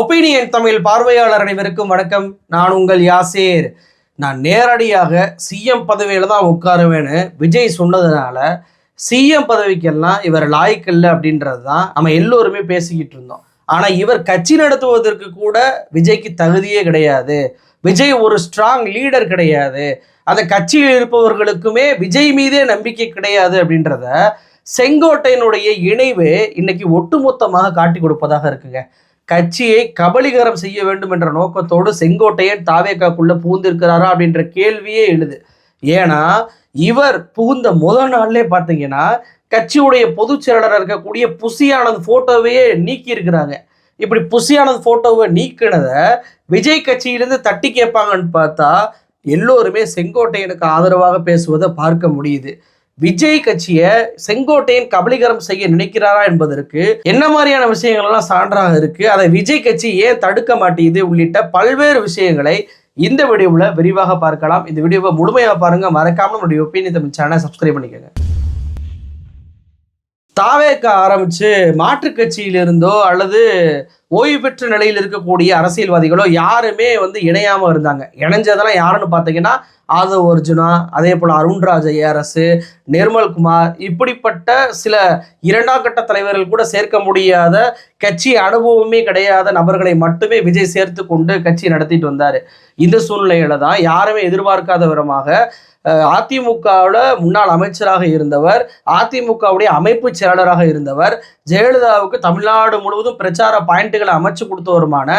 Opinion Tamil பார்வையாளர் அனைவருக்கும் வணக்கம். நான் உங்கள் யாசேர். நான் நேரடியாக சிஎம் பதவியில் தான் உட்காருவேன்னு விஜய் சொன்னதுனால சிஎம் பதவிக்கெல்லாம் இவர் லாய்க்கில்லை அப்படின்றது தான் நம்ம எல்லோருமே பேசிக்கிட்டு இருந்தோம். ஆனால் இவர் கட்சி நடத்துவதற்கு கூட விஜய்க்கு தகுதியே கிடையாது. விஜய் ஒரு ஸ்ட்ராங் லீடர் கிடையாது. அந்த கட்சியில் இருப்பவர்களுக்குமே விஜய் மீதே நம்பிக்கை கிடையாது அப்படின்றத செங்கோட்டையனுடைய இணைவு இன்னைக்கு ஒட்டுமொத்தமாக காட்டி கொடுப்பதாக இருக்குங்க. கட்சியை கபலீகரம் செய்ய வேண்டும் என்ற நோக்கத்தோடு செங்கோட்டையன் தாவேக்காக்குள்ள புகுந்திருக்கிறாரா அப்படின்ற கேள்வியே எழுது. ஏன்னா இவர் புகுந்த முதல் நாள்லே பார்த்தீங்கன்னா கட்சியுடைய பொதுச் செயலாளராக இருக்கக்கூடிய புசியானது போட்டோவையே நீக்கி இருக்கிறாங்க இப்படி புசியானது போட்டோவை நீக்கினதை விஜய் கட்சியிலிருந்து தட்டி கேட்பாங்கன்னு பார்த்தா எல்லோருமே செங்கோட்டையனுக்கு ஆதரவாக பேசுவதை பார்க்க முடியுது. விஜய் கட்சியை செங்கோட்டையன் கபலீகரம் செய்ய நினைக்கிறாரா என்பதற்கு என்ன மாதிரியான விஷயங்கள் எல்லாம் சான்றாக இருக்கு? அதை விஜய் கட்சி ஏன் தடுக்க மாட்டேங்குது? உள்ளிட்ட பல்வேறு விஷயங்களை இந்த வீடியோவில் விரிவாக பார்க்கலாம். இந்த வீடியோவை முழுமையாக பாருங்க. மறக்காம நம்மளுடைய ஒப்பீனியன் தமிழ் சேனலை சப்ஸ்கிரைப் பண்ணிக்கோங்க. தாவேக்க ஆரம்பிச்சு மாற்றுக் கட்சியிலிருந்தோ அல்லது ஓய்வு பெற்ற நிலையில் இருக்கக்கூடிய அரசியல்வாதிகளோ யாருமே வந்து இணையாமல் இருந்தாங்க. இணைஞ்சதெல்லாம் யாருன்னு பார்த்தீங்கன்னா ஆதவ் அர்ஜுனா அதே போல் அருண்ராஜ் ஐஆர்எஸ் நிர்மல்குமார் இப்படிப்பட்ட சில இரண்டாம் கட்ட தலைவர்கள் கூட சேர்க்க முடியாத கட்சி அனுபவமே கிடையாத நபர்களை மட்டுமே விஜய் சேர்த்து கொண்டு கட்சி நடத்திட்டு வந்தார். இந்த சூழ்நிலையில தான் யாருமே எதிர்பார்க்காத விதமாக அதிமுகவில் முன்னாள் அமைச்சராக இருந்தவர் அதிமுகவுடைய அமைப்பு செயலாளராக இருந்தவர் ஜெயலலிதாவுக்கு தமிழ்நாடு முழுவதும் பிரச்சார பாயிண்ட்டுகளை அமைச்சு கொடுத்தவருமான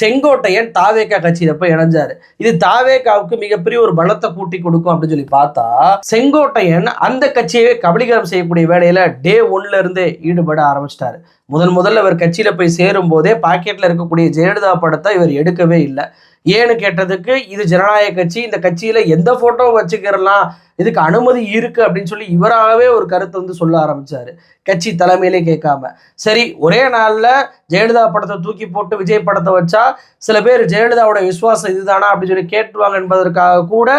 செங்கோட்டையன் தாவேக்கா கட்சியில போய் இணைஞ்சாரு. இது தாவேக்காவுக்கு மிகப்பெரிய ஒரு பலத்தை கூட்டி கொடுக்கும் அப்படின்னு சொல்லி பார்த்தா செங்கோட்டையன் அந்த கட்சியை கபலீகரம் செய்யக்கூடிய வேலையில டே ஒன்ல இருந்தே ஈடுபட ஆரம்பிச்சிட்டாரு. முதன் முதல்ல இவர் கட்சியில போய் சேரும் போதே பாக்கெட்ல இருக்கக்கூடிய ஜெயலலிதா படத்தை இவர் எடுக்கவே இல்லை. ஏன்னு கேட்டதுக்கு இது ஜனநாயக கட்சி இந்த கட்சியில் எந்த ஃபோட்டோ வச்சுக்கிறலாம் இதுக்கு அனுமதி இருக்குது அப்படின்னு சொல்லி இவராகவே ஒரு கருத்தை வந்து சொல்ல ஆரம்பித்தார் கட்சி தலைமையிலே கேட்காம. சரி ஒரே நாளில் ஜெயலலிதா படத்தை தூக்கி போட்டு விஜய் படத்தை வச்சா சில பேர் ஜெயலலிதாவோட விசுவாசம் இதுதானா அப்படின்னு சொல்லி கேட்டுவாங்க என்பதற்காக கூட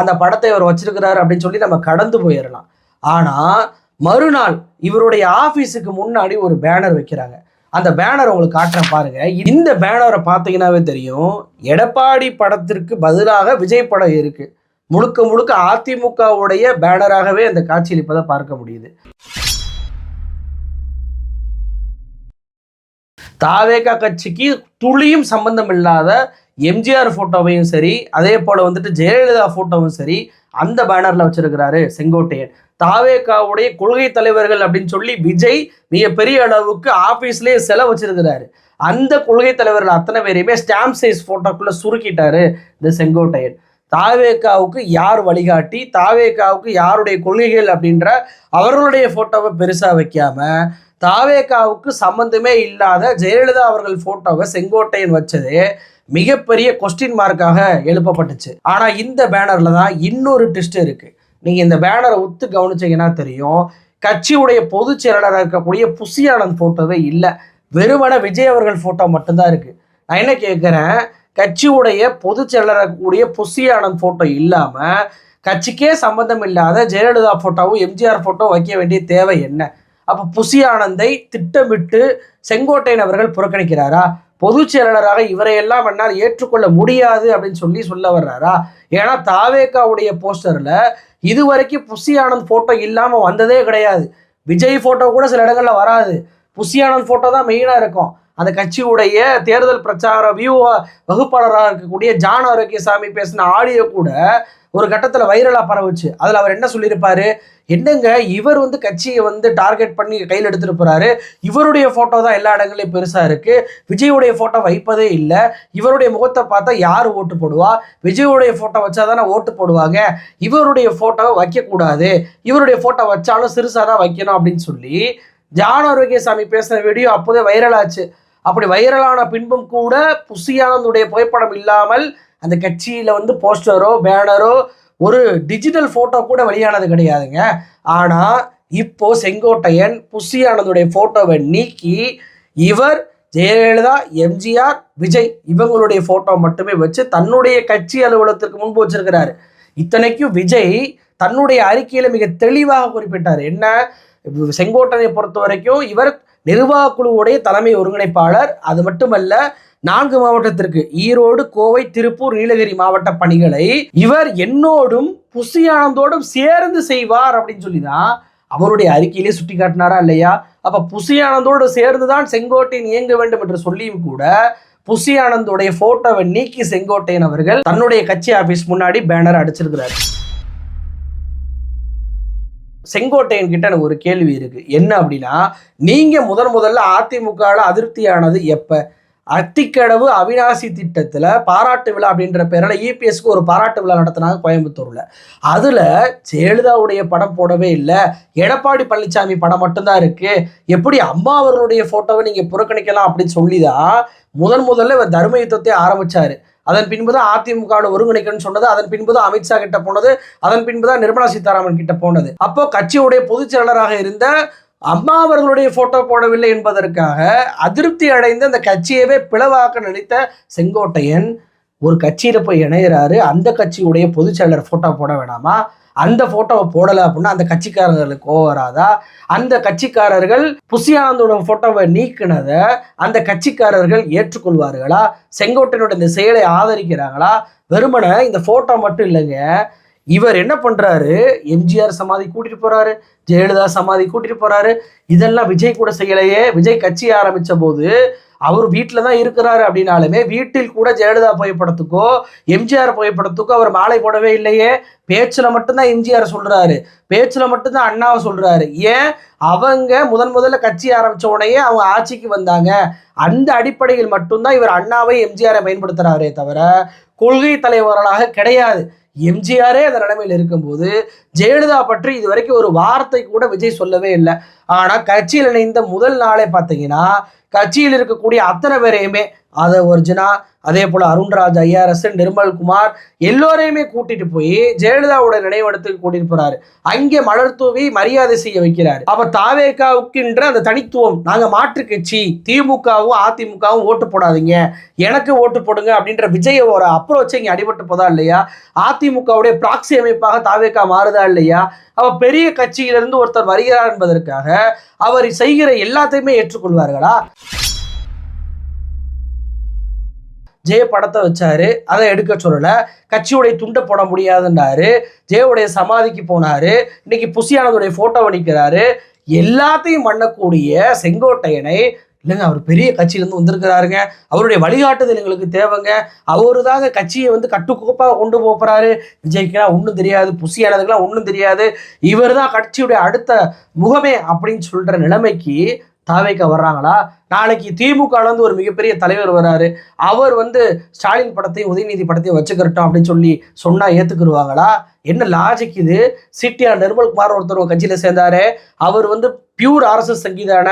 அந்த படத்தை இவர் வச்சிருக்கிறாரு அப்படின்னு சொல்லி நம்ம கடந்து போயிடலாம். ஆனால் மறுநாள் இவருடைய ஆஃபீஸுக்கு முன்னாடி ஒரு பேனர் வைக்கிறாங்க. அந்த பேனர் உங்களுக்கு காட்டுறேன் பாருங்க. இந்த பேனரை பார்த்தீங்கன்னாவே தெரியும். எடப்பாடி படத்திற்கு பதிலாக விஜய் படம் இருக்கு. முழுக்க முழுக்க அதிமுகவுடைய பேனராகவே அந்த காட்சியில் இப்பதான் பார்க்க முடியுது. தாவேகா கட்சிக்கு துளியும் சம்பந்தம் இல்லாத எம்ஜிஆர் ஃபோட்டோவையும் சரி அதே போல் வந்துட்டு ஜெயலலிதா ஃபோட்டோவும் சரி அந்த பேனரில் வச்சிருக்கிறாரு செங்கோட்டையன். தாவேகாவுடைய கொள்கை தலைவர்கள் அப்படின்னு சொல்லி விஜய் மிகப்பெரிய அளவுக்கு ஆஃபீஸ்லேயே செலவு வச்சிருக்கிறாரு. அந்த கொள்கை தலைவர்கள் அத்தனை பேரையுமே ஸ்டாம்ப் சைஸ் ஃபோட்டோக்குள்ளே சுருக்கிட்டாரு இந்த செங்கோட்டையன். தாவேக்காவுக்கு யார் வழிகாட்டி தாவேக்காவுக்கு யாருடைய கொள்கைகள் அப்படின்ற அவர்களுடைய ஃபோட்டோவை பெருசாக வைக்காம தாவேக்காவுக்கு சம்மந்தமே இல்லாத ஜெயலலிதா அவர்கள் ஃபோட்டோவை செங்கோட்டையன் வச்சது மிகப்பெரிய கொஸ்டின் மார்க்காக எழுப்பப்பட்டுச்சு. ஆனால் இந்த பேனரில் தான் இன்னொரு ட்விஸ்ட் இருக்குது நீங்கள் இந்த பேனரை ஒத்து கவனிச்சீங்கன்னா தெரியும். கட்சியுடைய பொதுச் செயலாளராக இருக்கக்கூடிய புசியானந்த் ஃபோட்டோவே இல்லை. வெறுமன விஜய் அவர்கள் ஃபோட்டோ மட்டும்தான் இருக்குது நான் என்ன கேட்குறேன் கட்சியுடைய பொதுச் செயலராக கூடிய புசியானந்த் ஃபோட்டோ இல்லாமல் கட்சிக்கே சம்பந்தம் இல்லாத ஜெயலலிதா ஃபோட்டோவும் எம்ஜிஆர் ஃபோட்டோ வைக்க வேண்டிய தேவை என்ன? அப்போ புசி ஆனந்தை திட்டமிட்டு செங்கோட்டையன் அவர்கள் புறக்கணிக்கிறாரா? பொதுச் செயலாளராக இவரையெல்லாம் என்னால் ஏற்றுக்கொள்ள முடியாது அப்படின்னு சொல்லி சொல்ல வர்றாரா? ஏன்னா தாவேக்காவுடைய போஸ்டர்ல இதுவரைக்கும் புஷி ஆனந்த் போட்டோ இல்லாம வந்ததே கிடையாது. விஜய் போட்டோ கூட சில இடங்கள்ல வராது. புஷி ஆனந்த் போட்டோ தான் மெயினா இருக்கும். அந்த கட்சியுடைய தேர்தல் பிரச்சார வியூ வகுப்பாளராக இருக்கக்கூடிய ஜான் ஆரோக்கியசாமி பேசின ஆடியோ கூட ஒரு கட்டத்தில் வைரலாக பரவுச்சு. அதில் அவர் என்ன சொல்லியிருப்பாரு? என்னங்க இவர் வந்து கட்சியை வந்து டார்கெட் பண்ணி கையில் எடுத்துட்டு போறாரு. இவருடைய ஃபோட்டோ தான் எல்லா இடங்களையும் பெருசாக இருக்கு. விஜயுடைய ஃபோட்டோ வைப்பதே இல்லை. இவருடைய முகத்தை பார்த்தா யார் ஓட்டு போடுவா? விஜயுடைய ஃபோட்டோ வச்சா தானே ஓட்டு போடுவாங்க? இவருடைய ஃபோட்டோவை வைக்கக்கூடாது. இவருடைய ஃபோட்டோ வச்சாலும் சிறுசாக தான் வைக்கணும் அப்படின்னு சொல்லி ஜான ஆரோக்கியசாமி பேசின வீடியோ அப்போதே வைரலாச்சு அப்படி வைரலான பின்பும் கூட புசியானந்துடைய புகைப்படம் இல்லாமல் அந்த கட்சியில் வந்து போஸ்டரோ பேனரோ ஒரு டிஜிட்டல் ஃபோட்டோ கூட வெளியானது கிடையாதுங்க. ஆனால் இப்போ செங்கோட்டையன் புசியானந்துடைய ஃபோட்டோவை நீக்கி இவர் ஜெயலலிதா எம்ஜிஆர் விஜய் இவங்களுடைய ஃபோட்டோ மட்டுமே வச்சு தன்னுடைய கட்சி அலுவலகத்திற்கு முன்பு வச்சிருக்கிறாரு. இத்தனைக்கும் விஜய் தன்னுடைய அறிக்கையில் மிக தெளிவாக குறிப்பிட்டார். என்ன? செங்கோட்டனை பொறுத்த வரைக்கும் இவர் நிர்வாக குழுவுடைய தலைமை ஒருங்கிணைப்பாளர். அது மட்டுமல்ல நான்கு மாவட்டத்திற்கு ஈரோடு கோவை திருப்பூர் நீலகிரி மாவட்ட பணிகளை இவர் என்னோடும் புசியானந்தோடும் சேர்ந்து செய்வார் அப்படின்னு சொல்லி தான் அவருடைய அறிக்கையிலே சுட்டி காட்டினாரா இல்லையா? அப்ப புசியானந்தோடு சேர்ந்துதான் செங்கோட்டையன் இயங்க வேண்டும் என்று சொல்லியும் கூட புசியானந்தோடைய போட்டோவை நீக்கி செங்கோட்டையன் அவர்கள் தன்னுடைய கட்சி ஆபீஸ் முன்னாடி பேனர் அடிச்சிருக்கிறார். செங்கோட்டையன் கிட்ட எனக்கு ஒரு கேள்வி இருக்கு. என்ன அப்படின்னா நீங்க முதன் முதல்ல அதிமுகவில் அதிருப்தியானது எப்ப? அத்திக்கடவு அவினாசி திட்டத்தில் பாராட்டு விழா அப்படின்ற பேரில் இபிஎஸ்க்கு ஒரு பாராட்டு விழா நடத்தினாங்க கோயம்புத்தூரில். அதில் ஜெயலலிதாவுடைய படம் போடவே இல்லை. எடப்பாடி பழனிசாமி படம் மட்டும்தான் இருக்குது எப்படி அம்மா அவர்களுடைய ஃபோட்டோவை நீங்கள் புறக்கணிக்கலாம் அப்படின்னு சொல்லி தான் முதன் முதல்ல இவர் தர்ம யுத்தத்தை அதன் பின்புதான் அதிமுகவோட ஒருங்கிணைக்கணும்னு சொன்னது அதன் பின்புதான் அமித்ஷா கிட்ட போனது அதன் பின்புதான் நிர்மலா சீதாராமன் கிட்ட போனது. அப்போ கட்சியுடைய பொதுச் செயலராக இருந்த அம்மா அவர்களுடைய போட்டோ போடவில்லை என்பதற்காக அதிருப்தி அடைந்து அந்த கட்சியவே பிளவாக்க நினைத்த செங்கோட்டையன் ஒரு கட்சியில போய் இணையிறாரு அந்த கட்சியுடைய பொதுச் செயலர் போட்டோ போட வேணாமா? அந்த போட்டோவை போடலை அப்படின்னா அந்த கட்சிக்காரர்களுக்கு கோவம் வராதா? அந்த கட்சிக்காரர்கள் புசியானந்தோட போட்டோவை நீக்கினதை அந்த கட்சிக்காரர்கள் ஏற்றுக்கொள்வார்களா? செங்கோட்டையனோட இந்த செயலை ஆதரிக்கிறாங்களா வெறுமனே இந்த போட்டோ மட்டும் இல்லைங்க. இவர் என்ன பண்ணுறாரு எம்ஜிஆர் சமாதி கூட்டிகிட்டு போகிறாரு ஜெயலலிதா சமாதி கூட்டிகிட்டு போகிறாரு இதெல்லாம் விஜய் கூட செய்யலையே. விஜய் கட்சி ஆரம்பித்த போது அவர் வீட்டில் தான் இருக்கிறாரு அப்படின்னாலுமே வீட்டில் கூட ஜெயலலிதா புகைப்படத்துக்கோ எம்ஜிஆர் புகைப்படத்துக்கோ அவர் மாலை போடவே இல்லையே. பேச்சில் மட்டும்தான் எம்ஜிஆர் சொல்கிறாரு பேச்சில் மட்டும்தான் அண்ணாவை சொல்கிறாரு ஏன்? அவங்க முதன் முதல்ல கட்சி ஆரம்பித்த உடனே அவங்க ஆட்சிக்கு வந்தாங்க. அந்த அடிப்படையில் மட்டும்தான் இவர் அண்ணாவை எம்ஜிஆரை பயன்படுத்துகிறாரே தவிர கொள்கை தலைவர்களாக கிடையாது. எம்ஜிஆரே அந்த நிலைமையில் இருக்கும்போது ஜெயலலிதா பற்றி இது வரைக்கும் ஒரு வார்த்தை கூட விஜய் சொல்லவே இல்லை. ஆனால் கட்சியில் இணைந்த முதல் நாளே பார்த்தீங்கன்னா கட்சியில் இருக்கக்கூடிய அத்தனை பேரையுமே அதை ஒரிஜினா அதே போல அருண்ராஜ் ஐஆர்எஸ் நிர்மல்குமார் எல்லோரையுமே கூட்டிட்டு போய் ஜெயலலிதாவோட நினைவிடத்துக்கு கூட்டிட்டு போறாரு. அங்கே மலர் தூவி மரியாதை செய்ய வைக்கிறாரு. அப்ப தாவேக்காவுக்குன்ற அந்த தனித்துவம் நாங்க மாற்று கட்சி திமுகவும் அதிமுகவும் ஓட்டு போடாதீங்க. எனக்கு ஓட்டு போடுங்க அப்படின்ற விஜய ஒரு அப்ரோச் இங்க அடிபட்டு போதா இல்லையா? அதிமுகவுடைய பிராக்சி அமைப்பாக தாவேக்கா மாறுதா இல்லையா? அவ பெரிய கட்சியிலிருந்து ஒருத்தர் வருகிறார் என்பதற்காக அவர் செய்கிற எல்லாத்தையுமே ஏற்றுக்கொள்வார்களா? ஜெய படத்தை வச்சாரு. அதை எடுக்க சொல்லல. கட்சியுடைய துண்டை போட முடியாதுன்றாரு. ஜெயவுடைய சமாதிக்கு போனாரு. இன்னைக்கு புசியானதுடைய போட்டோவை நிற்கிறாரு எல்லாத்தையும் பண்ணக்கூடிய செங்கோட்டையனை இல்லைங்க அவர் பெரிய கட்சியிலேருந்து வந்திருக்கிறாருங்க. அவருடைய வழிகாட்டுதல் எங்களுக்கு தேவைங்க. அவரு தாங்க கட்சியை வந்து கட்டுக்கோப்பாக கொண்டு போகிறாரு விஜய்க்குலாம் ஒன்றும் தெரியாது. புசியானதுக்கெல்லாம் ஒன்றும் தெரியாது. இவர் தான் கட்சியுடைய அடுத்த முகமே அப்படின்னு சொல்கிற நிலைமைக்கு தாவைக்க வர்றாங்களா? நாளைக்கு திமுகலேருந்து ஒரு மிகப்பெரிய தலைவர் வராரு. அவர் வந்து ஸ்டாலின் படத்தையும் உதயநிதி படத்தையும் வச்சுக்கிறட்டும் அப்படின்னு சொல்லி சொன்னால் ஏற்றுக்குருவாங்களா என்ன லாஜிக் இது? சிட்டியார் நிர்மல்குமார் ஒருத்தர் கட்சியில் சேர்ந்தாரு. அவர் வந்து பியூர் ஆர்எஸ்எஸ் சங்கீதான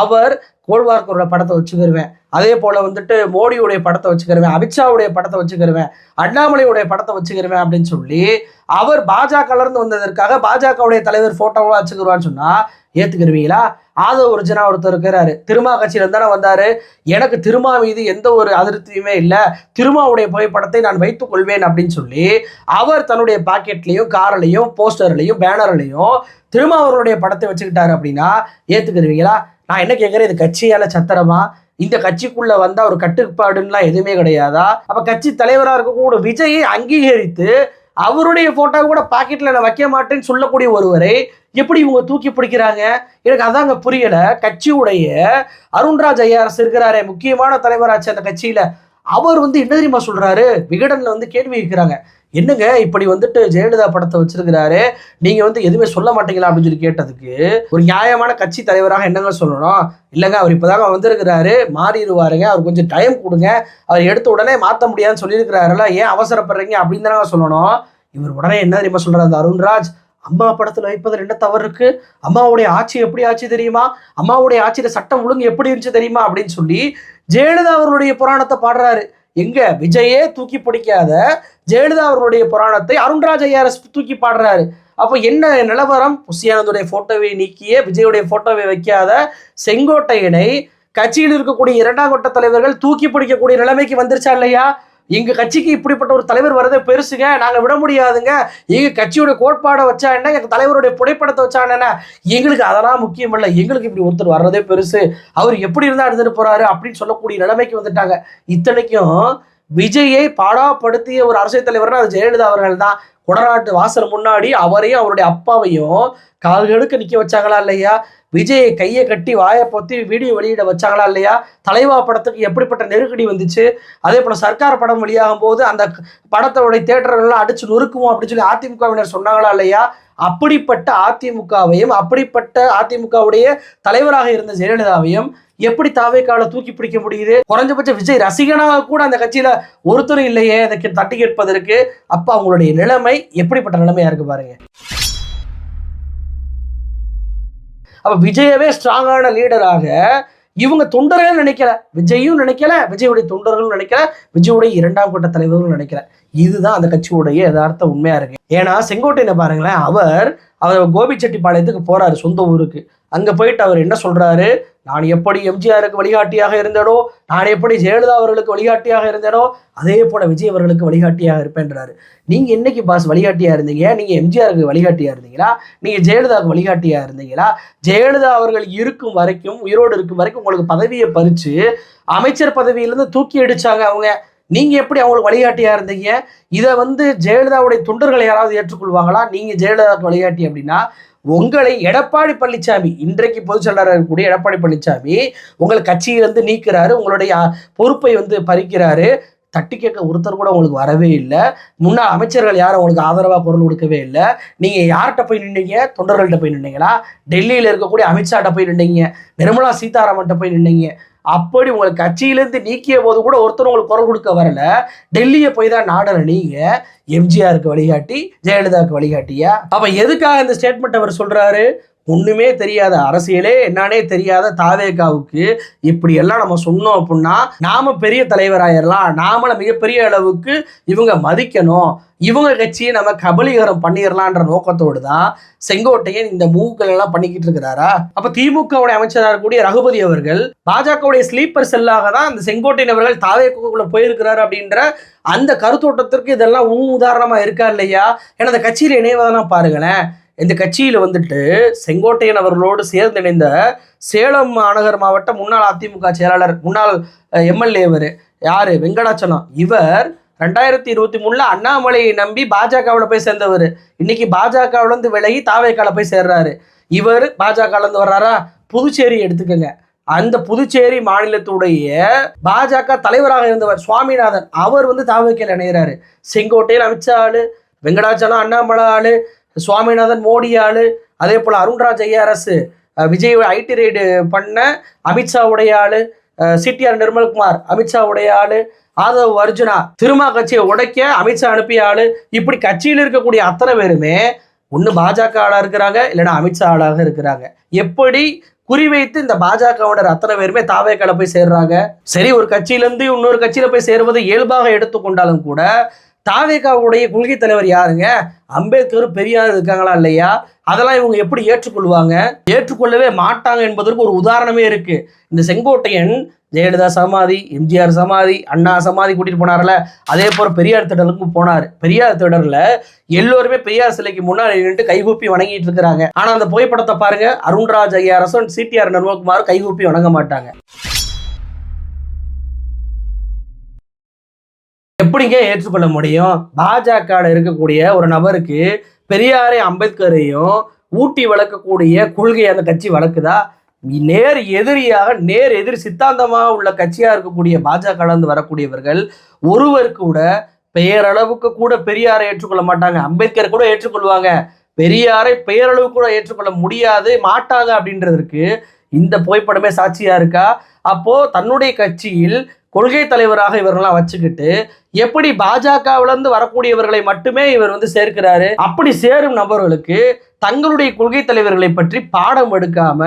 அவர் கோல்வார்க்கரோட படத்தை வச்சுக்கிருவேன். அதே போல வந்துட்டு மோடியுடைய படத்தை வச்சுக்கிருவேன் அமித்ஷாவுடைய படத்தை வச்சுக்கிருவேன் அண்ணாமலையுடைய படத்தை வச்சுக்கிருவேன் அப்படின்னு சொல்லி அவர் பாஜகலேருந்து வந்ததற்காக பாஜகவுடைய தலைவர் போட்டோவா வச்சுக்கிருவான்னு சொன்னா ஏத்துக்கிருவீங்களா? ஆதவ ஒரிஜினா ஒருத்தர் இருக்கிறாரு. திருமா கட்சி கட்சியில தானே வந்தாரு. எனக்கு திருமா மீது எந்த ஒரு அதிருப்தியுமே இல்லை. திருமாவுடைய புகைப்படத்தை நான் வைத்துக் கொள்வேன் அப்படின்னு சொல்லி அவர் தன்னுடைய பாக்கெட்லேயும் கார்லையும் போஸ்டர்லையும் பேனர்லையும் திருமா அவருடைய படத்தை வச்சுக்கிட்டாரு அப்படின்னா ஏற்றுக்கிறீங்களா நான் என்ன கேட்குறேன் இது கட்சியால சத்திரமா? இந்த கட்சிக்குள்ள வந்தா ஒரு கட்டுப்பாடுலாம் எதுவுமே கிடையாதா? அப்ப கட்சி தலைவரா இருக்கக்கூடிய விஜயை அங்கீகரித்து அவருடைய போட்டோ கூட பாக்கெட்ல நான் வைக்க மாட்டேன்னு சொல்லக்கூடிய ஒருவரை எப்படி இவங்க தூக்கி பிடிக்கிறாங்க? எனக்கு அதாங்க புரியல. கட்சியுடைய அருண்ராஜ் ஐயாரஸ் இருக்கிறாரே முக்கியமான தலைவராச்சு அந்த கட்சியில. அவர் வந்து என்ன தெரியுமா சொல்றாரு? விகடன்ல வந்து கேள்வி இருக்கிறாங்க என்னங்க இப்படி வந்துட்டு ஜெயலலிதா படத்தை வச்சிருக்கிறாரு? நீங்க வந்து எதுவுமே சொல்ல மாட்டீங்களா அப்படின்னு சொல்லி கேட்டதுக்கு ஒரு நியாயமான கட்சி தலைவராக என்னங்க சொல்லணும்? இல்லைங்க அவர் இப்போதாங்க வந்திருக்கிறாரு. மாறிடுவாருங்க. அவர் கொஞ்சம் டைம் கொடுங்க. அவர் எடுத்த உடனே மாற்ற முடியாதுன்னு சொல்லியிருக்கிறாருல ஏன் அவசரப்படுறீங்க அப்படின்னு தானே சொல்லணும். இவர் உடனே என்ன தெரியுமா சொல்றாரு அந்த அருண்ராஜ் அம்மா படத்துல வைப்பதில் என்ன தவறு இருக்கு? அம்மாவுடைய ஆட்சி எப்படி ஆட்சி தெரியுமா? அம்மாவுடைய ஆட்சியில சட்டம் ஒழுங்கு எப்படி இருந்துச்சு தெரியுமா? அப்படின்னு சொல்லி ஜெயலலிதா அவர்களுடைய புராணத்தை பாடுறாரு. எங்க? விஜயே தூக்கி பிடிக்காத ஜெயலலிதா அவர்களுடைய புராணத்தை அருண்ராஜ் ஐயாரஸ் தூக்கி பாடுறாரு. அப்போ என்ன நிலவரம்? புசியானந்துடைய போட்டோவை நீக்கிய விஜயுடைய போட்டோவை வைக்காத செங்கோட்டையனை கட்சியில் இருக்கக்கூடிய இரண்டாம் கட்ட தலைவர்கள் தூக்கி பிடிக்கக்கூடிய நிலைமைக்கு வந்துருச்சா இல்லையா? எங்க கட்சிக்கு இப்படிப்பட்ட ஒரு தலைவர் வரதே பெருசுங்க. நாங்க விட முடியாதுங்க. எங்க கட்சியோட கோட்பாடை வச்சா என்ன எங்க தலைவருடைய புடைப்படத்தை வச்சா என்ன எங்களுக்கு அதெல்லாம் முக்கியம் இல்லை. எங்களுக்கு இப்படி ஒருத்தர் வர்றதே பெருசு. அவர் எப்படி இருந்தா இருந்துட்டு போறாரு அப்படின்னு சொல்லக்கூடிய நிலைமைக்கு வந்துட்டாங்க. இத்தனைக்கும் விஜயை பாடாப்படுத்திய ஒரு அரசியல் தலைவர்னா அது ஜெயலலிதா அவர்கள் தான். குடநாட்டு வாசல் முன்னாடி அவரையும் அவருடைய அப்பாவையும் கால்களுக்கு நிக்க வச்சாங்களா இல்லையா? விஜயை கையை கட்டி வாயை பொத்தி வீடியோ வெளியிட வச்சாங்களா இல்லையா? தலைவா படத்துக்கு எப்படிப்பட்ட நெருக்கடி வந்துச்சு? அதே போல சர்க்கார் படம் வெளியாகும் போது அந்த படத்தோடைய தேட்டர்கள்லாம் அடிச்சு நொறுக்குவோம் அப்படின்னு சொல்லி அதிமுகவினர் சொன்னாங்களா இல்லையா? அப்படிப்பட்ட அதிமுகவையும் அப்படிப்பட்ட அதிமுகவுடைய தலைவராக இருந்த ஜெயலலிதாவையும் எப்படி தாவேக்கால தூக்கி பிடிக்க முடியுது? குறைஞ்சபட்ச விஜய் ரசிகனாக கூட அந்த கட்சியில ஒருத்தரும் இல்லையே அதை தட்டி கேட்பதற்கு. அப்ப அவங்களுடைய நிலைமை எப்படிப்பட்ட நிலைமையா இருக்கு பாருங்க. அப்போ விஜயவே ஸ்ட்ராங்கான லீடராக இவங்க தொண்டர்கள் நினைக்கல. விஜயும் நினைக்கல விஜயுடைய தொண்டர்களும் நினைக்கல விஜயுடைய இரண்டாம் கட்ட தலைவர்களும் நினைக்கல. இதுதான் அந்த கட்சியுடைய யதார்த்த உண்மையா இருக்கு. ஏன்னா செங்கோட்டையில பாருங்களேன் அவர் அவர் கோபிச்செட்டிப்பாளையத்துக்கு போறாரு சொந்த ஊருக்கு. அங்க போயிட்டு அவர் என்ன சொல்றாரு? நான் எப்படி எம்ஜிஆருக்கு வழிகாட்டியாக இருந்தேனோ நான் எப்படி ஜெயலலிதா அவர்களுக்கு வழிகாட்டியாக இருந்தேனோ அதே போல விஜய் அவர்களுக்கு வழிகாட்டியாக இருப்பேன்றாரு. நீங்க என்னைக்கு பாஸ் வழிகாட்டியா இருந்தீங்க? நீங்க எம்ஜிஆருக்கு வழிகாட்டியா இருந்தீங்களா? நீங்க ஜெயலலிதாவுக்கு வழிகாட்டியா இருந்தீங்களா? ஜெயலலிதா அவர்கள் இருக்கும் வரைக்கும் உயிரோடு இருக்கும் வரைக்கும் உங்களுக்கு பதவியை பறிச்சு அமைச்சர் பதவியிலிருந்து தூக்கி அடிச்சாங்க அவங்க. நீங்க எப்படி அவங்களுக்கு வழிகாட்டியா இருந்தீங்க? இதை வந்து ஜெயலலிதாவுடைய தொண்டர்கள் யாராவது ஏற்றுக்கொள்வாங்களா? நீங்க ஜெயலலிதாவுக்கு வழிகாட்டி அப்படின்னா உங்களை எடப்பாடி பழனிசாமி இன்றைக்கு பொதுச் செயலாளராக இருக்கக்கூடிய எடப்பாடி பழனிசாமி உங்களை கட்சியிலிருந்து நீக்கிறாரு உங்களுடைய பொறுப்பை வந்து பறிக்கிறாரு. தட்டி கேட்க ஒருத்தர் கூட உங்களுக்கு வரவே இல்லை. முன்னாள் அமைச்சர்கள் யாரும் உங்களுக்கு ஆதரவாக குரல் கொடுக்கவே இல்லை. நீங்கள் யார்கிட்ட போய் நின்றீங்க தொண்டர்கள்ட்ட போய் நின்னீங்களா? டெல்லியில் இருக்கக்கூடிய அமித்ஷாட்ட போய் நின்றீங்க நிர்மலா சீதாராமன்ட்ட போய் நின்றீங்க அப்படி உங்களை கட்சியிலேருந்து நீக்கிய போது கூட ஒருத்தர் உங்களுக்கு குரல் கொடுக்க வரல. டெல்லியை போய் தான் நாடல நீங்க. எம்ஜிஆருக்கு வழிகாட்டி ஜெயலலிதாவுக்கு வழிகாட்டியா? அப்ப எதுக்காக இந்த ஸ்டேட்மெண்ட் அவர் சொல்றாரு? ஒன்றுமே தெரியாத அரசியலே என்னன்னே தெரியாத தாவேகாவுக்கு இப்படி எல்லாம் நம்ம சொன்னோம் அப்படின்னா நாம பெரிய தலைவராயிரலாம். நாமளை மிகப்பெரிய அளவுக்கு இவங்க மதிக்கணும். இவங்க கட்சியை நம்ம கபலீகரம் பண்ணிடலான்ற நோக்கத்தோடு தான் செங்கோட்டையன் இந்த மூவ்கள் எல்லாம் பண்ணிக்கிட்டு இருக்கிறாரா? அப்ப திமுகவுடைய அமைச்சராக இருக்கக்கூடிய ரகுபதி அவர்கள் பாஜகவுடைய ஸ்லீப்பர் செல்லாக தான் அந்த செங்கோட்டையன் அவர்கள் தாவேக்குள்ள போயிருக்கிறாரு அப்படின்ற அந்த கருத்தோட்டத்திற்கு இதெல்லாம் முன் உதாரணமா இருக்கா இல்லையா? ஏன்னா அந்த இணைவதெல்லாம் பாருங்களேன். இந்த கட்சியில் வந்துட்டு செங்கோட்டையன் அவர்களோடு சேர்ந்து இணைந்த சேலம் மாநகர் மாவட்ட முன்னாள் அதிமுக செயலாளர் முன்னாள் எம்எல்ஏ இவர். யாரு? வெங்கடாச்சலம். இவர் ரெண்டாயிரத்தி இருபத்தி மூணுல அண்ணாமலையை நம்பி பாஜகவில் போய் சேர்ந்தவர். இன்னைக்கு பாஜகவிலேருந்து விலகி தாவேக்கால போய் சேர்றாரு. இவர் பாஜகலேருந்து வர்றாரா? புதுச்சேரி எடுத்துக்கோங்க. அந்த புதுச்சேரி மாநிலத்துடைய பாஜக தலைவராக இருந்தவர் சுவாமிநாதன். அவர் வந்து தாவேக்கையில் இணைகிறாரு செங்கோட்டையில் அமித்ஷா ஆளு வெங்கடாச்சலம் அண்ணாமலை ஆளு சுவாமிநாதன் மோடி ஆளு அதே போல் Arunraj IRS Vijay IT raid பண்ண அமித்ஷாவுடைய ஆளு சிடிஆர் நிர்மல்குமார் அமித்ஷாவுடைய ஆளு ஆதவ் அர்ஜுனா திருமா கட்சியை உடைக்க அமித்ஷா அனுப்பிய ஆளு இப்படி கட்சியில் இருக்கக்கூடிய அத்தனை பேருமே ஒன்று பாஜக ஆளா இருக்கிறாங்க இல்லைன்னா அமித்ஷா ஆளாக இருக்கிறாங்க. எப்படி குறிவைத்து இந்த பாஜகவினர் அத்தனை பேருமே தாவேக்கால போய் சேர்றாங்க? சரி ஒரு கட்சியிலேருந்து இன்னொரு கட்சியில போய் சேருவது இயல்பாக எடுத்துக்கொண்டாலும் கூட தாவேகாவுடைய கொள்கை தலைவர் யாருங்க? அம்பேத்கர் பெரியார் இருக்காங்களா இல்லையா? அதெல்லாம் இவங்க எப்படி ஏற்றுக்கொள்வாங்க? ஏற்றுக்கொள்ளவே மாட்டாங்க என்பதற்கு ஒரு உதாரணமே இருக்கு. இந்த செங்கோட்டையன் ஜெயலலிதா சமாதி எம்ஜிஆர் சமாதி அண்ணா சமாதி கூட்டிட்டு போனார்ல. அதே போல பெரியார் திடலுக்கும் போனார். பெரியார் திடல்ல எல்லோருமே பெரியார் சிலைக்கு முன்னாடி நின்று கைகூப்பி வணங்கிட்டு இருக்கிறாங்க. ஆனா அந்த புகைப்படத்தை பாருங்க. அருண்ராஜ் ஐயா அரசும் சிடிஆர் நர்வகுமாரும் கைகூப்பி வணங்க மாட்டாங்க. எப்படிங்க ஏற்றுக்கொள்ள முடியும்? பாஜக இருக்கக்கூடிய ஒரு நபருக்கு பெரியாரை அம்பேத்கரையும் ஊட்டி வளர்க்கக்கூடிய கொள்கையை அந்த கட்சி வளர்க்குதா? நேர் எதிரியாக நேர் எதிர் சித்தாந்தமாக உள்ள கட்சியாக இருக்கக்கூடிய பாஜகலேருந்து வரக்கூடியவர்கள் ஒருவர் கூட பெயரளவுக்கு கூட பெரியாரை ஏற்றுக்கொள்ள மாட்டாங்க. அம்பேத்கர் கூட ஏற்றுக்கொள்வாங்க. பெரியாரை பெயரளவு கூட ஏற்றுக்கொள்ள முடியாது மாட்டாங்க அப்படின்றதற்கு இந்த புகைப்படமே சாட்சியா இருக்கா? அப்போ தன்னுடைய கட்சியில் கொள்கை தலைவராக இவர்கள்லாம் வச்சுக்கிட்டு எப்படி பாஜகவிலிருந்து வரக்கூடியவர்களை மட்டுமே இவர் வந்து சேர்க்கிறாரு. அப்படி சேரும் நபர்களுக்கு தங்களுடைய கொள்கை தலைவர்களை பற்றி பாடம் எடுக்காம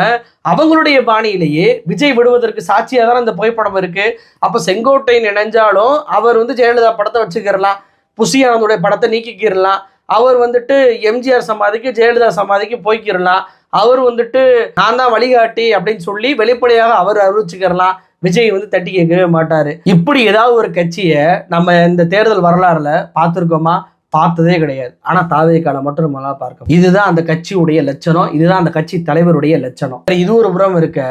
அவங்களுடைய பாணியிலேயே விஜய் விடுவதற்கு சாட்சியாக தானே இந்த புகைப்படம் இருக்கு. அப்போ செங்கோட்டை நினைஞ்சாலும் அவர் வந்து ஜெயலலிதா படத்தை வச்சுக்கிறலாம். புசியானந்தோடைய படத்தை நீக்கிக்கிறலாம். அவர் வந்துட்டு எம்ஜிஆர் சமாதிக்கு ஜெயலலிதா சமாதிக்கு போய்க்கிடலாம் அவர் வந்துட்டு நான் தான் வழிகாட்டி அப்படின்னு சொல்லி வெளிப்படையாக அவர் அறிவிச்சுக்கிறலாம். விஜய் வந்து தட்டி கேட்கவே மாட்டாரு. இப்படி ஏதாவது ஒரு கட்சியை நம்ம இந்த தேர்தல் வரலாறுல பார்த்துருக்கோமா? பார்த்ததே கிடையாது. ஆனா தாவேக்கால மட்டும் நம்மளால பார்க்க இதுதான் அந்த கட்சியுடைய லட்சணம். இதுதான் அந்த கட்சி தலைவருடைய லட்சணம். இது ஒரு புறம் இருக்க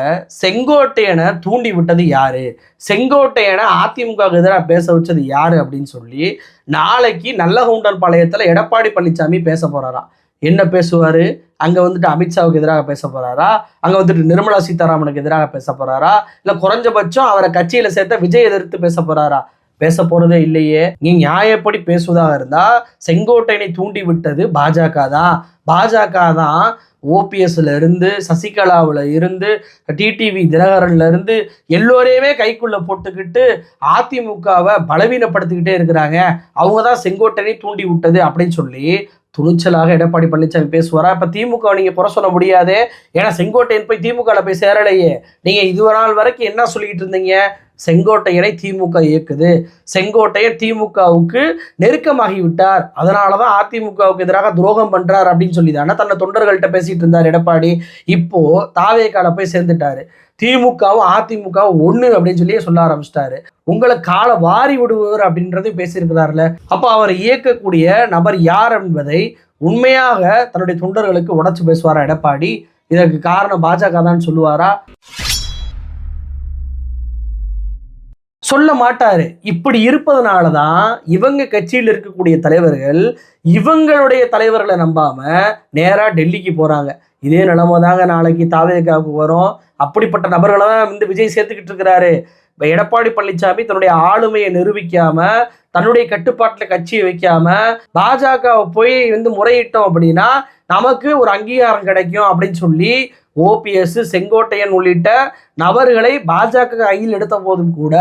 செங்கோட்டையனை தூண்டி விட்டது யாரு? செங்கோட்டையனை அதிமுக எதிராக பேச வச்சது யாரு அப்படின்னு சொல்லி நாளைக்கு நல்லகவுண்டன் பாளையத்துல எடப்பாடி பழனிசாமி பேச போறாராம். என்ன பேசுவார்? அங்கே வந்துட்டு அமித்ஷாவுக்கு எதிராக பேச போகிறாரா அங்கே வந்துட்டு நிர்மலா சீதாராமனுக்கு எதிராக பேச போகிறாரா இல்லை குறைஞ்சபட்சம் அவரை கட்சியில் சேர்த்த விஜய் எதிர்த்து பேச போகிறாரா பேச போகிறதே இல்லையே. நீ நியாயப்படி பேசுவதாக இருந்தால் செங்கோட்டையனை தூண்டி விட்டது பாஜக தான். பாஜக தான் ஓபிஎஸ்ல இருந்து சசிகலாவில் இருந்து டிடிவி தினகரன்ல இருந்து எல்லோரையுமே கைக்குள்ள போட்டுக்கிட்டு அதிமுகவை பலவீனப்படுத்திக்கிட்டே இருக்கிறாங்க. அவங்க தான் செங்கோட்டையனை தூண்டி விட்டது அப்படின்னு சொல்லி துணிச்சலாக எடப்பாடி பழனிசாமி பேசுவாரா? இப்போ திமுக நீங்கள் புற சொல்ல முடியாது. ஏன்னா செங்கோட்டையன் போய் திமுகவில் போய் சேரலையே. நீங்கள் இதுவரை நாள் வரைக்கும் என்ன சொல்லிக்கிட்டு இருந்தீங்க? செங்கோட்டையனை திமுக இயக்குது. செங்கோட்டையன் திமுகவுக்கு நெருக்கமாகி விட்டார் அதனாலதான் அதிமுகவுக்கு எதிராக துரோகம் பண்ணுறார் அப்படின்னு சொல்லி தானே தன்னை தொண்டர்கள்ட்ட பேசிட்டு இருந்தார் எடப்பாடி. இப்போ தாவேக்கால போய் சேர்ந்துட்டாரு. திமுகவும் அதிமுகவும் ஒன்று அப்படின்னு சொல்லி சொல்ல ஆரம்பிச்சிட்டாரு. உங்களை காலை வாரி விடுவர் அப்படின்றது பேசியிருக்கிறார்ல. அப்போ அவர் இயக்கக்கூடிய நபர் யார் என்பதை உண்மையாக தன்னுடைய தொண்டர்களுக்கு உடச்சு பேசுவாரா எடப்பாடி? இதற்கு காரணம் பாஜக தான் சொல்லுவாரா? சொல்ல மாட்டாரு. இப்படி இருப்பதனால தான் இவங்க கட்சியில் இருக்கக்கூடிய தலைவர்கள் இவங்களுடைய தலைவர்களை நம்பாம நேராக டெல்லிக்கு போறாங்க. இதே நிலைமை தாங்க நாளைக்கு தாவேக்காவுக்கு வரும். அப்படிப்பட்ட நபர்களை தான் இந்த விஜய் சேர்த்துக்கிட்டு இருக்கிறாரு. இப்போ எடப்பாடி பழனிசாமி தன்னுடைய ஆளுமையை நிரூபிக்காம தன்னுடைய கட்டுப்பாட்டில் கட்சியை வைக்காம பாஜகவை போய் வந்து முறையிட்டோம் அப்படின்னா நமக்கு ஒரு அங்கீகாரம் கிடைக்கும் அப்படின்னு சொல்லி ஓபிஎஸ் செங்கோட்டையன் உள்ளிட்ட நபர்களை பாஜக கையில் எடுத்த போதும் கூட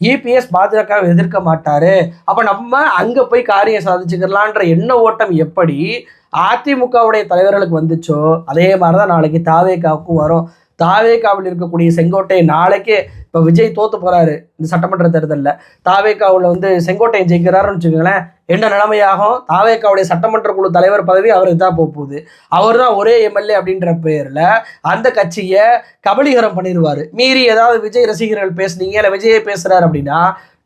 இபிஎஸ் பாஜக எதிர்க்க மாட்டாரு. அப்ப நம்ம அங்க போய் காரியம் சாதிச்சுக்கலான்ற எண்ண ஓட்டம் எப்படி அதிமுகவுடைய தலைவர்களுக்கு வந்துச்சோ அதே மாதிரிதான் நாளைக்கு தாவேக்காவுக்கும் வரும். தாவேக்காவில் இருக்கக்கூடிய செங்கோட்டை நாளைக்கு இப்போ விஜய் தோத்து போகிறாரு இந்த சட்டமன்ற தேர்தலில். தாவேக்காவில் வந்து செங்கோட்டையன் ஜெயிக்கிறாருன்னு வச்சுக்கோங்களேன். என்ன நிலைமையாகும்? தாவேக்காவுடைய சட்டமன்ற குழு தலைவர் பதவி அவருக்கு தான் போக போகுது. அவர் தான் ஒரே எம்எல்ஏ அப்படின்ற பேரில் அந்த கட்சியை கபலீகரம் பண்ணிடுவார் மீறி ஏதாவது விஜய் ரசிகர்கள் பேசுனீங்க இல்லை விஜயை பேசுகிறாரு அப்படின்னா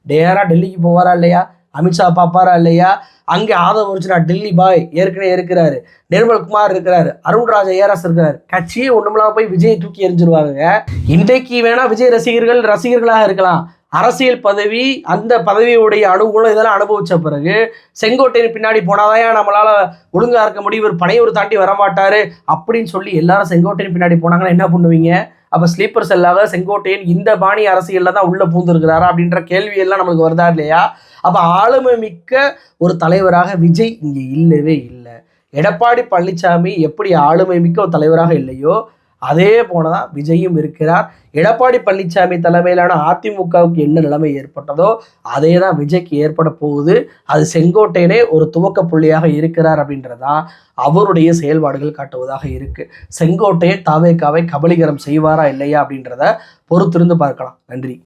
டேராக டெல்லிக்கு போவாரா இல்லையா? அமித்ஷா பார்ப்பாரா இல்லையா? அங்கே ஆதவ ஒரிஜினா டெல்லி பாய். ஏற்கனவே இருக்கிறாரு. நிர்மல்குமார் இருக்கிறாரு. அருண்ராஜ் ஏஆர்எஸ் இருக்கிறாரு. கட்சியே ஒண்ணுமில்லாம போய் விஜய் தூக்கி எரிஞ்சிருவாங்க இன்றைக்கு வேணா விஜய் ரசிகர்கள் ரசிகர்களாக இருக்கலாம். அரசியல் பதவி அந்த பதவியுடைய அனுகூலம் இதெல்லாம் அனுபவிச்ச பிறகு செங்கோட்டையின் பின்னாடி போனாதான் நம்மளால ஒழுங்காக இருக்க முடியும். இவர் பனையூர் தாண்டி வரமாட்டாரு. அப்படின்னு சொல்லி எல்லாரும் செங்கோட்டையின் பின்னாடி போனாங்கன்னா என்ன பண்ணுவீங்க? அப்ப ஸ்லீப்பர் செல்லாக செங்கோட்டையன் இந்த பாணி அரசியல்ல தான் உள்ள பூந்திருக்கிறாரா அப்படின்ற கேள்வி எல்லாம் நமக்கு வருதா இல்லையா? அப்ப ஆளுமை மிக்க ஒரு தலைவராக விஜய் இங்க இல்லவே இல்லை. எடப்பாடி பழனிசாமி எப்படி ஆளுமை மிக்க ஒரு தலைவராக இல்லையோ அதே போலதான் விஜயும் இருக்கிறார். எடப்பாடி பழனிசாமி தலைமையிலான அதிமுகவுக்கு என்ன நிலைமை ஏற்பட்டதோ அதே தான் விஜய்க்கு ஏற்பட போகுது. அது செங்கோட்டையனே ஒரு துவக்க புள்ளியாக இருக்கிறார் அப்படின்றதா அவருடைய செயல்பாடுகள் காட்டுவதாக இருக்கு. செங்கோட்டையன் தாவேக்காவை கபலீகரம் செய்வாரா இல்லையா அப்படின்றத பொறுத்திருந்து பார்க்கலாம். நன்றி.